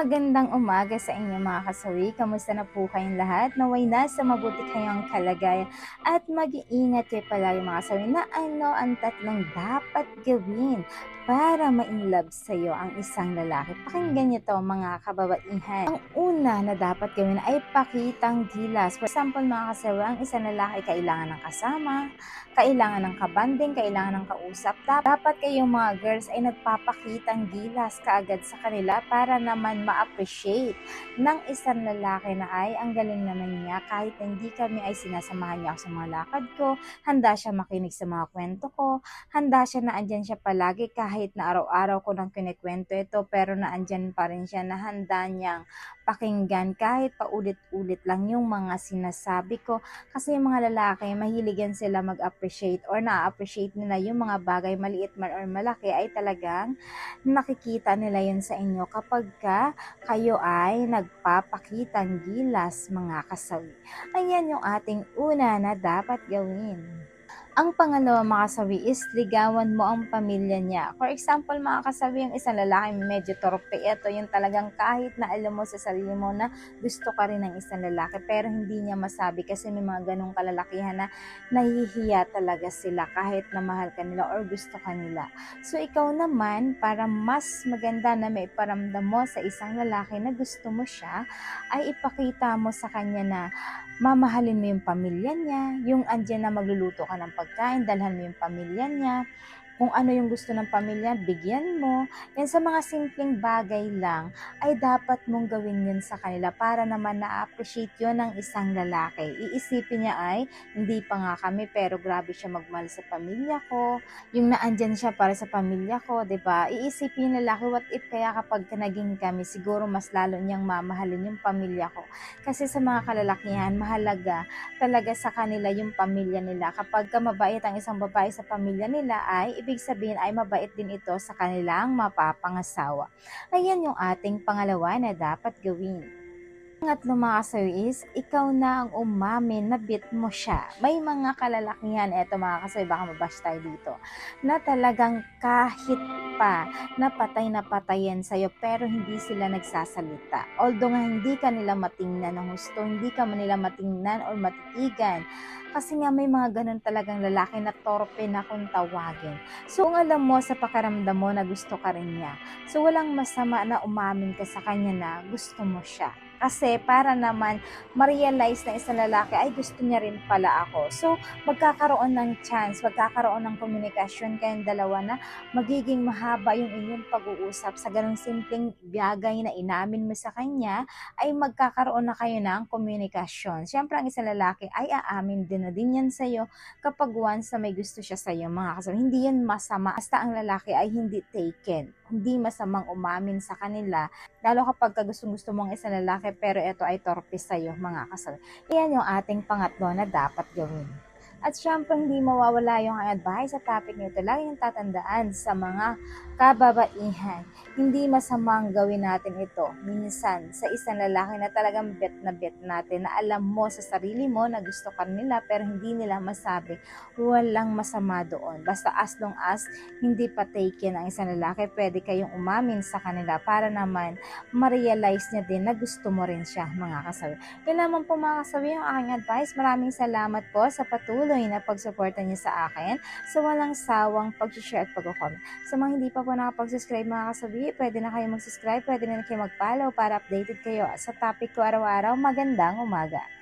Magandang umaga sa inyo mga kasawi. Kamusta na po kayong lahat? Naway nasa mabuti kayong kalagayan at mag-iingat kayo palagi mga kasawi na ano ang tatlong dapat gawin para ma-inlove sa'yo ang isang lalaki. Pakinggan niyo to mga kababaihan. Ang una na dapat gawin ay pakitang gilas. For example mga kasawi, ang isang lalaki kailangan ng kasama, kailangan ng kabanding, kailangan ng kausap. Dapat kayong mga girls ay nagpapakitang gilas kaagad sa kanila para naman ma-appreciate ng isang lalaki na ay ang galing naman niya kahit hindi kami ay sinasamahan niya sa mga lakad ko, handa siya makinig sa mga kwento ko, handa siya na andyan siya palagi kahit na araw-araw ko nang kinikwento ito pero na andyan pa rin siya na handa niyang pakinggan kahit paulit-ulit lang yung mga sinasabi ko kasi yung mga lalaki mahilig yan sila mag-appreciate or na-appreciate nila yung mga bagay maliit man or malaki ay talagang nakikita nila yun sa inyo kapag ka kayo ay nagpapakitang gilas mga kasawi. Ayan yung ating una na dapat gawin. Ang pangalawa mga kasawi is ligawan mo ang pamilya niya. For example mga kasawi, yung isang lalaki medyo torpe. Ito yung talagang kahit na alam mo sa sarili mo na gusto ka rin ng isang lalaki pero hindi niya masabi kasi may mga ganong kalalakihan na nahihiya talaga sila kahit na mahal ka nila or gusto ka nila. So ikaw naman, para mas maganda na may paramdam mo sa isang lalaki na gusto mo siya, ay ipakita mo sa kanya na mamahalin mo yung pamilya niya, yung andyan na magluluto ka ng pagkain, dalhan mo yung pamilya niya, kung ano yung gusto ng pamilya, bigyan mo. Yan sa mga simpleng bagay lang, ay dapat mong gawin yun sa kanila para naman na-appreciate yun ng isang lalaki. Iisipin niya ay, hindi pa nga kami pero grabe siya magmahal sa pamilya ko. Yung naandyan siya para sa pamilya ko, ba Iisipin ng lalaki, what if kaya kapag naging kami, siguro mas lalo niyang mamahalin yung pamilya ko. Kasi sa mga kalalakihan, mahalaga talaga sa kanila yung pamilya nila. Kapag ka mabait ang isang babae sa pamilya nila ay ibig sabihin ay mabait din ito sa kanilang mapapangasawa. Ayan yung ating pangalawa na dapat gawin. Pangatlo mga kasawi is, ikaw na ang umamin na bit mo siya. May mga kalalakihan, eto mga kasawi, baka mabash tayo dito, na talagang kahit pa na patay na patayan sa'yo pero hindi sila nagsasalita. Although nga hindi ka nila matingnan ng gusto, hindi ka man nila matingnan or matitigan. Kasi nga may mga ganun talagang lalaki na torpe na kung tawagin. So kung alam mo sa pakaramdam mo na gusto ka rin niya, so walang masama na umamin ka sa kanya na gusto mo siya. Kasi para naman ma-realize na isang lalaki ay gusto niya rin pala ako. So magkakaroon ng chance, magkakaroon ng komunikasyon kayong dalawa na magiging mahaba yung inyong pag-uusap sa ganung simpleng bagay na inamin mo sa kanya ay magkakaroon na kayo ng komunikasyon. Siyempre ang isang lalaki ay aamin din na din yan sa'yo kapag once na may gusto siya sa'yo mga kasama. Hindi yan masama. Basta ang lalaki ay hindi taken. Hindi masamang umamin sa kanila. Lalo kapag gustong gusto mong isang lalaki pero ito ay torpe sa'yo mga kasama. Iyan yung ating pangatlo na dapat gawin. At syempre, hindi mawawala yung advice sa topic nito. Lagi yung tatandaan sa mga kababaihan. Hindi masamang gawin natin ito. Minsan, sa isang lalaki na talagang bet na bet natin, na alam mo sa sarili mo na gusto ka nila pero hindi nila masabi, walang masama doon. Basta as long as hindi pa taken ang isang lalaki, pwede kayong umamin sa kanila para naman ma-realize niya din na gusto mo rin siya, mga kasabi. Lamang po mga kasabi yung aking advice. Maraming salamat po sa patuloy na pagsuporta niyo sa akin sa walang sawang pag-share at pag-comment. Sa mga hindi pa po nakapag-subscribe mga kasabi, pwede na kayo mag-subscribe, pwede na kayo mag-follow para updated kayo sa topic ko araw-araw. Magandang umaga!